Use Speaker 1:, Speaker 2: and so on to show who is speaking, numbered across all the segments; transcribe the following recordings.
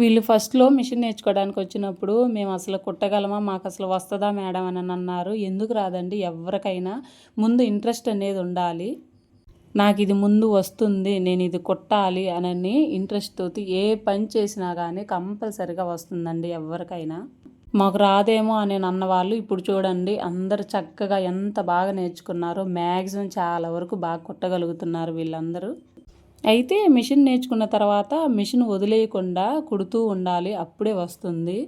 Speaker 1: వీళ్ళు ఫస్ట్లో మిషన్ నేర్చుకోవడానికి వచ్చినప్పుడు మేము అసలు కుట్టగలమా మాకు అసలు వస్తుందా మేడం అని అన్నారు. ఎందుకు రాదండి? ఎవరికైనా ముందు ఇంట్రెస్ట్ అనేది ఉండాలి. నాకు ఇది ముందు వస్తుంది నేను ఇది కుట్టాలి అనని ఇంట్రెస్ట్ తోటి ఏ పని చేసినా కానీ కంపల్సరిగా వస్తుందండి ఎవరికైనా. మాకు రాదేమో అని అన్న వాళ్ళు ఇప్పుడు చూడండి అందరు చక్కగా ఎంత బాగా నేర్చుకున్నారో మ్యాక్సిమం చాలా వరకు బాగా కుట్టగలుగుతున్నారు వీళ్ళందరూ. అయితే మిషన్ నేర్చుకున్న తర్వాత మిషన్ వదిలేయకుండా కుడుతూ ఉండాలి అప్పుడే వస్తుంది.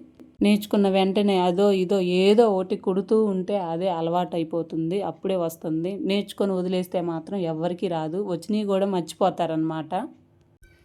Speaker 1: నేర్చుకున్న వెంటనే అదో ఇదో ఏదో ఒకటి కుడుతూ ఉంటే అదే అలవాటు అయిపోతుంది అప్పుడే వస్తుంది. నేర్చుకొని వదిలేస్తే మాత్రం ఎవ్వరికీ రాదు. వచ్చినవి కూడా మర్చిపోతారనమాట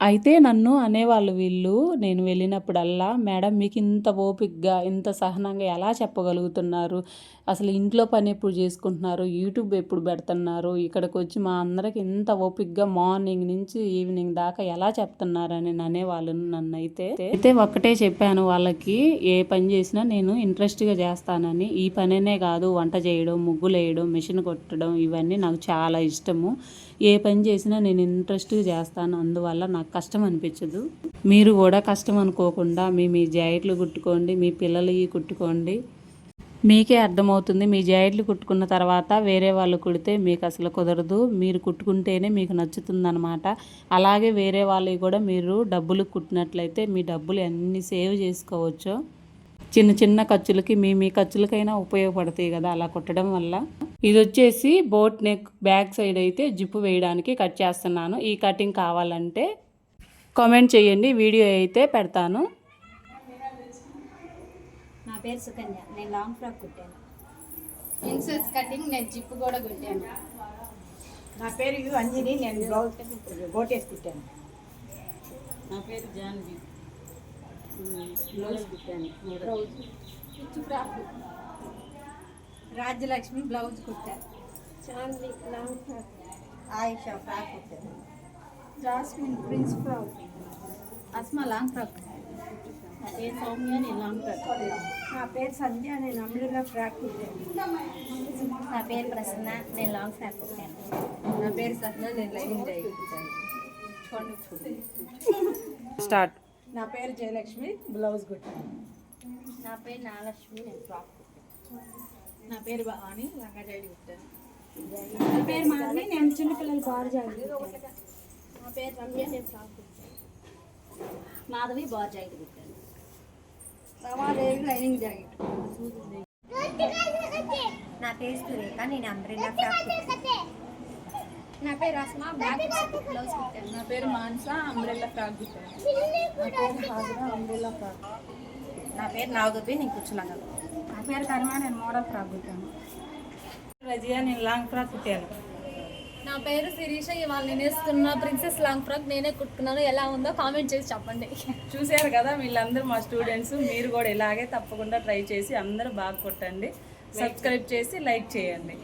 Speaker 1: అయితే నన్ను అనేవాళ్ళు వీళ్ళు నేను వెళ్ళినప్పుడల్లా మేడం మీకు ఇంత ఓపిక్గా ఇంత సహనంగా ఎలా చెప్పగలుగుతున్నారు? అసలు ఇంట్లో పని ఎప్పుడు చేసుకుంటున్నారు? యూట్యూబ్ ఎప్పుడు పెడుతున్నారు? ఇక్కడికి వచ్చి మా అందరికి ఇంత ఓపిక్గా మార్నింగ్ నుంచి ఈవినింగ్ దాకా ఎలా చెప్తున్నారని అనేవాళ్ళు నన్ను అయితే అయితే ఒక్కటే చెప్పాను వాళ్ళకి ఏ పని చేసినా నేను ఇంట్రెస్ట్గా చేస్తానని. ఈ పనినే కాదు వంట చేయడం ముగ్గులు వేయడం మిషన్ కొట్టడం ఇవన్నీ నాకు చాలా ఇష్టము. ఏ పని చేసినా నేను ఇంట్రెస్ట్గా చేస్తాను. అందువల్ల నాకు కష్టం అనిపించదు మీరు కూడా కష్టం అనుకోకుండా మీ మీ జాయిట్లు కుట్టుకోండి మీ పిల్లలవి కుట్టుకోండి. మీకే అర్థమవుతుంది. మీ జాయిట్లు కుట్టుకున్న తర్వాత వేరే వాళ్ళు కుడితే మీకు అసలు కుదరదు. మీరు కుట్టుకుంటేనే మీకు నచ్చుతుందనమాట అలాగే వేరే వాళ్ళవి కూడా మీరు డబ్బులు కుట్టినట్లయితే మీ డబ్బులు ఎన్ని సేవ్ చేసుకోవచ్చో చిన్న చిన్న ఖర్చులకి మీ మీ ఖర్చులకైనా ఉపయోగపడతాయి కదా అలా కుట్టడం వల్ల. ఇది వచ్చేసి బోట్ నెక్ బ్యాక్ సైడ్ అయితే జిప్పు వేయడానికి కట్ చేస్తున్నాను. ఈ కటింగ్ కావాలంటే కామెంట్ చేయండి వీడియో అయితే పెడతాను.
Speaker 2: నా పేరు సుకన్య నేను లాంగ్ ఫ్రాక్ కుట్టాను.
Speaker 3: ఇన్సెస్ కటింగ్ నేను జిప్ కూడా కుట్టాను.
Speaker 4: నా పేరు అంజని నేను బ్లౌజ్ గోటేసి కుట్టాను.
Speaker 1: నా పేరు జాన్వి. బ్లౌజ్ కుట్టాను
Speaker 3: Pichu frock. Rajyalakshmi blouse కుట్టాను
Speaker 2: Chandi long frock.
Speaker 4: Ayesha frock కుట్టాను.
Speaker 3: Jasmine prince frock. Asma long frock
Speaker 2: నా పేరు సౌమ్య నేను లాంగ్ ఫ్రాక్
Speaker 3: నా పేరు సంధ్య నేను అమృల ఫ్రాక్ కుట్టాను.
Speaker 2: నా పేరు ప్రసన్న నేను లాంగ్ ఫ్రాక్ కుట్టాను.
Speaker 3: నా పేరు సహన నేను లైనింగ్ జాకెట్ కుట్టాను. చూడండి
Speaker 1: స్టార్ట్.
Speaker 4: నా పేరు జయలక్ష్మి బ్లౌజ్ కుట్టాను.
Speaker 2: నా పేరు నాగలక్ష్మి నేను ఫ్రాక్
Speaker 3: నా పేరు భవాని లంగా జాకెట్ కుట్టాను.
Speaker 2: నా పేరు మాధవి నేను చిన్నపిల్లలు బార్ జాకెట్
Speaker 3: నా పేరు రమ్య నేను ఫ్రాక్ కుట్టాను.
Speaker 2: మాధవి బార్ జాకెట్ కుట్టాను
Speaker 3: రమాదేవి లైనింగ్ జాకెట్.
Speaker 2: నా పేరు సురేఖ నేను అంబ్రెల్లా ఫ్రాక్
Speaker 3: నా పేరు అస్మా బ్లాక్ బ్లౌజ్ కుట్టాను నా పేరు మాన్సా అంబ్రెల్లా ఫ్రాక్ కుట్టాను. నా పేరు హాజరా అంబ్రెల్లా ఫ్రాక్.
Speaker 2: నా పేరు నాగోపి నేను కూర్చున్నాను.
Speaker 3: నా పేరు కర్మ నేను మోడల్ ఫ్రాక్ కుట్టాను.
Speaker 4: రజియా నేను లాంగ్ ఫ్రాక్ కుట్టాను.
Speaker 3: నా పేరు శిరీష ఇవాళ నేను వేసుకున్న ప్రిన్సెస్ లాంగ్ ఫ్రాక్ నేనే కుట్టుకున్నాను. ఎలా ఉందో కామెంట్ చేసి చెప్పండి.
Speaker 1: చూశారు కదా వీళ్ళందరూ మా స్టూడెంట్స్ మీరు కూడా ఇలాగే తప్పకుండా ట్రై చేసి అందరూ బాగా కొట్టండి. సబ్స్క్రైబ్ చేసి లైక్ చేయండి.